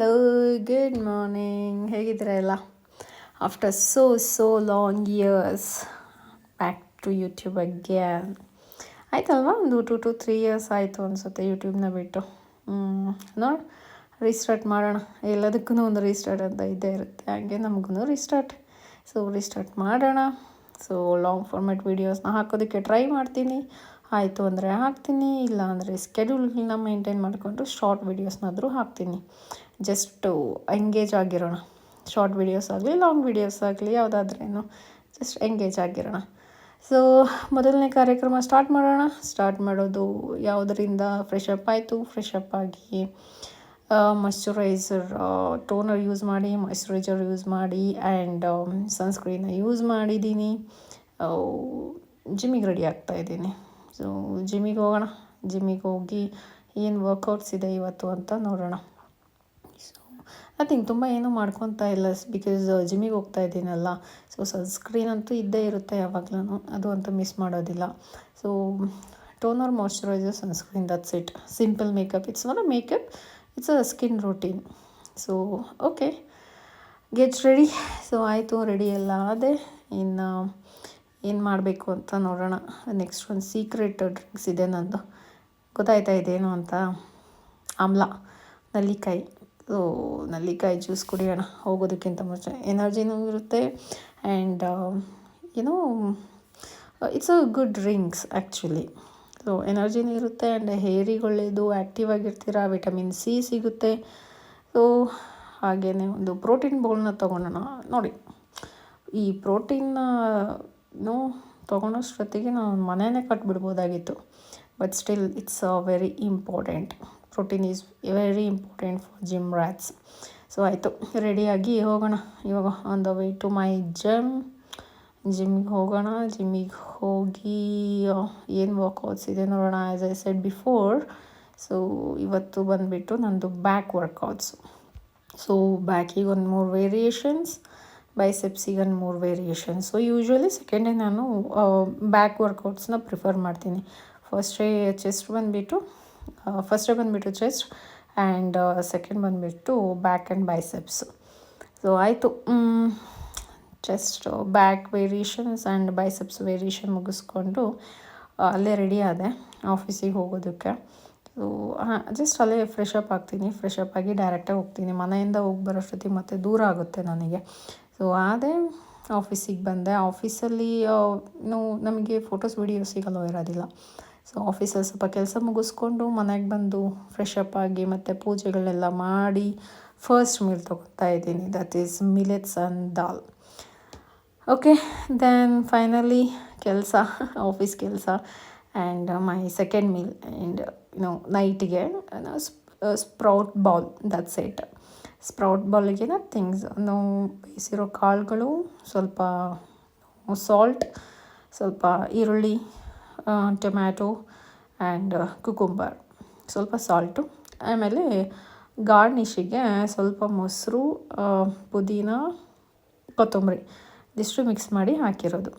Hello good morning ಹೇಗಿದ್ದೀರಾ ಎಲ್ಲ? After so so long years back to YouTube ಬಗ್ಗೆ. ಆಯ್ತಲ್ವಾ? ಒಂದು ಟು ಟು ತ್ರೀ ಇಯರ್ಸ್ ಆಯಿತು ಅನಿಸುತ್ತೆ ಯೂಟ್ಯೂಬ್ನ ಬಿಟ್ಟು. ನೋಡಿ ರೀಸ್ಟಾರ್ಟ್ ಮಾಡೋಣ. ಎಲ್ಲದಕ್ಕೂ ಒಂದು ರೀಸ್ಟಾರ್ಟ್ ಅಂತ ಇದ್ದೇ ಇರುತ್ತೆ. ಹಾಗೆ ನಮಗೂ ರೀಸ್ಟಾರ್ಟ್ ಸೊ ರೀಸ್ಟಾರ್ಟ್ ಮಾಡೋಣ. ಸೊ ಲಾಂಗ್ ಫಾರ್ಮೆಟ್ ವೀಡಿಯೋಸ್ನ ಹಾಕೋದಕ್ಕೆ ಟ್ರೈ ಮಾಡ್ತೀನಿ. ಆಯಿತು ಅಂದರೆ ಹಾಕ್ತೀನಿ ಇಲ್ಲ ಅಂದರೆ ಸ್ಕೆಡ್ಯೂಲ್ನ ಮೇಂಟೈನ್ ಮಾಡಿಕೊಂಡು ಶಾರ್ಟ್ ವೀಡಿಯೋಸ್ನಾದರೂ ಹಾಕ್ತೀನಿ. ಜಸ್ಟು ಎಂಗೇಜ್ ಆಗಿರೋಣ. ಶಾರ್ಟ್ ವೀಡಿಯೋಸ್ ಆಗಲಿ ಲಾಂಗ್ ವೀಡಿಯೋಸ್ ಆಗಲಿ, ಯಾವುದಾದ್ರೇನು ಜಸ್ಟ್ ಎಂಗೇಜ್ ಆಗಿರೋಣ. ಸೊ ಮೊದಲನೇ ಕಾರ್ಯಕ್ರಮ ಸ್ಟಾರ್ಟ್ ಮಾಡೋಣ. ಸ್ಟಾರ್ಟ್ ಮಾಡೋದು ಯಾವುದರಿಂದ? ಫ್ರೆಶ್ ಅಪ್ ಆಯಿತು. ಫ್ರೆಶ್ ಅಪ್ ಆಗಿ ಮಾಯ್ಶ್ಚರೈಸರ್ ಟೋನರ್ ಯೂಸ್ ಮಾಡಿ ಮಾಯ್ಶ್ಚರೈಸರ್ ಯೂಸ್ ಮಾಡಿ ಆ್ಯಂಡ್ ಸನ್ಸ್ಕ್ರೀನ್ನ ಯೂಸ್ ಮಾಡಿದ್ದೀನಿ ಜಿಮ್ಮಿಗೆ ರೆಡಿ ಆಗ್ತಾಯಿದ್ದೀನಿ ಸೊ ಜಿಮ್ಮಿಗೆ ಹೋಗೋಣ. ಜಿಮ್ಮಿಗೆ ಹೋಗಿ ಏನು ವರ್ಕೌಟ್ಸ್ ಇದೆ ಇವತ್ತು ಅಂತ ನೋಡೋಣ. ಸೊ ನಥಿಂಗ್ ತುಂಬ ಏನೂ ಮಾಡ್ಕೊತಾ ಇಲ್ಲ ಬಿಕಾಸ್ ಜಿಮ್ಮಿಗೆ ಹೋಗ್ತಾ ಇದ್ದೀನಲ್ಲ. ಸೊ ಸನ್ಸ್ಕ್ರೀನ್ ಅಂತೂ ಇದ್ದೇ ಇರುತ್ತೆ ಯಾವಾಗಲೂ ಅದು ಅಂತೂ ಮಿಸ್ ಮಾಡೋದಿಲ್ಲ. So toner moisturiser sunscreen that's it simple makeup it's one a makeup it's a skin routine so okay gets ready so ಆಯಿತು ರೆಡಿ ಎಲ್ಲ ಅದೇ ಇನ್ನು ಏನು ಮಾಡಬೇಕು ಅಂತ ನೋಡೋಣ. ನೆಕ್ಸ್ಟ್ ಒಂದು ಸೀಕ್ರೆಟ್ ಡ್ರಿಂಕ್ಸ್ ಇದೆ ನಂದು. ಗೊತ್ತಾಯ್ತಾ ಇದೇನು ಅಂತ? ಆಮ್ಲ, ನಲ್ಲಿಕಾಯಿ. ಸೊ ನಲ್ಲಿಕಾಯಿ ಜ್ಯೂಸ್ ಕುಡಿಯೋಣ. ಹೋಗೋದಕ್ಕಿಂತ ಮುಂಚೆ. ಎನರ್ಜಿನೂ ಇರುತ್ತೆ ಆ್ಯಂಡ್ ಏನೋ it's a good drinks actually so ಎನರ್ಜಿನೂ ಇರುತ್ತೆ ಆ್ಯಂಡ್ ಹೇರಿಗೆ ಒಳ್ಳೆಯದು ಆ್ಯಕ್ಟಿವ್ ಆಗಿರ್ತೀರ ವಿಟಮಿನ್ ಸಿ ಸಿಗುತ್ತೆ. ಸೊ ಹಾಗೆಯೇ ಒಂದು ಪ್ರೋಟೀನ್ ಬೌಲ್ನ ತೊಗೊಳೋಣ ನೋಡಿ, ಈ ಪ್ರೋಟೀನ್ನ ತೊಗೊಳೋಷ್ಟೊತ್ತಿಗೆ ನಾವು ಮನೆಯೇ ಕಟ್ಬಿಡ್ಬೋದಾಗಿತ್ತು. But still it's a very important protein is very important for gym rats so ಆಯಿತು ರೆಡಿಯಾಗಿ ಹೋಗೋಣ. ಇವಾಗ on the way to my gym ಜಿಮ್ಮಿಗೆ ಹೋಗೋಣ. ಜಿಮ್ಮಿಗೆ ಹೋಗಿ ಏನು ವರ್ಕೌಟ್ಸ್ ಇದೆ ನೋಡೋಣ. As I said before so ಇವತ್ತು ಬಂದುಬಿಟ್ಟು ನನ್ನದು ಬ್ಯಾಕ್ ವರ್ಕೌಟ್ಸು ಸೊ ಬ್ಯಾಕಿಗೆ ಒಂದು ಮೂರು ವೇರಿಯೇಷನ್ಸ್ ಬೈಸೆಪ್ಸಿಗೆ ಒಂದು ಮೂರು ವೇರಿಯೇಷನ್ ಸೊ ಯೂಶ್ವಲಿ ಸೆಕೆಂಡ್ ನಾನು ಬ್ಯಾಕ್ ವರ್ಕೌಟ್ಸ್ನ ಪ್ರಿಫರ್ ಮಾಡ್ತೀನಿ. ಫಸ್ಟ್ ಚೆಸ್ಟ್ ಬಂದುಬಿಟ್ಟು ಫಸ್ಟ್ ಡೇ ಬಂದುಬಿಟ್ಟು ಚೆಸ್ಟ್ ಆ್ಯಂಡ್ ಸೆಕೆಂಡ್ ಬಂದುಬಿಟ್ಟು ಬ್ಯಾಕ್ ಆ್ಯಂಡ್ ಬೈಸೆಪ್ಸ್ ಸೊ ಆಯಿತು. Chest back variations and biceps variation ಮುಗಿಸ್ಕೊಂಡು ಅಲ್ಲೇ ರೆಡಿ ಆದೆ ಆಫೀಸಿಗೆ ಹೋಗೋದಕ್ಕೆ. ಸೊ ಹಾಂ ಜಸ್ಟ್ ಅಲ್ಲೇ ಫ್ರೆಶ್ ಅಪ್ ಆಗ್ತೀನಿ. ಫ್ರೆಶ್ ಅಪ್ ಆಗಿ ಡೈರೆಕ್ಟಾಗಿ ಹೋಗ್ತೀನಿ. ಮನೆಯಿಂದ ಹೋಗಿ ಬರೋಷ್ಟೊತ್ತಿಗೆ ಮತ್ತೆ ದೂರ ಆಗುತ್ತೆ ನನಗೆ. ಸೊ ಅದೇ ಆಫೀಸಿಗೆ ಬಂದೆ. ಆಫೀಸಲ್ಲಿ ನಾವು, ನಮಗೆ ಫೋಟೋಸ್ ವೀಡಿಯೋಸ್ ಸಿಗಲ್ಲ ಇರೋದಿಲ್ಲ. ಸೊ ಆಫೀಸಲ್ಲಿ ಸ್ವಲ್ಪ ಕೆಲಸ ಮುಗಿಸ್ಕೊಂಡು ಮನೆಗೆ ಬಂದು ಫ್ರೆಶ್ ಅಪ್ ಆಗಿ ಮತ್ತು ಪೂಜೆಗಳೆಲ್ಲ ಮಾಡಿ ಫಸ್ಟ್ ಮೀಲ್ ತೊಗೊತಾ ಇದ್ದೀನಿ. That is millets and dal okay then finally ಕೆಲಸ ಆಫೀಸ್ ಕೆಲಸ and my second meal and no ನೈಟಿಗೆ sprout bowl that's it sprout ಬಾಲಿಗೆ things, ನಾವು ಬೇಯಿಸಿರೋ ಕಾಳುಗಳು ಸ್ವಲ್ಪ ಸಾಲ್ಟ್ ಸ್ವಲ್ಪ ಈರುಳ್ಳಿ ಟೊಮ್ಯಾಟೊ ಆ್ಯಂಡ್ ಕುಕುಂಬರ್ ಸ್ವಲ್ಪ ಸಾಲ್ಟು ಆಮೇಲೆ ಗಾರ್ನಿಶಿಗೆ ಸ್ವಲ್ಪ ಮೊಸರು ಪುದೀನ, ಕೊತ್ತಂಬರಿ. ಇದಿಷ್ಟು ಮಿಕ್ಸ್ ಮಾಡಿ ಹಾಕಿರೋದು.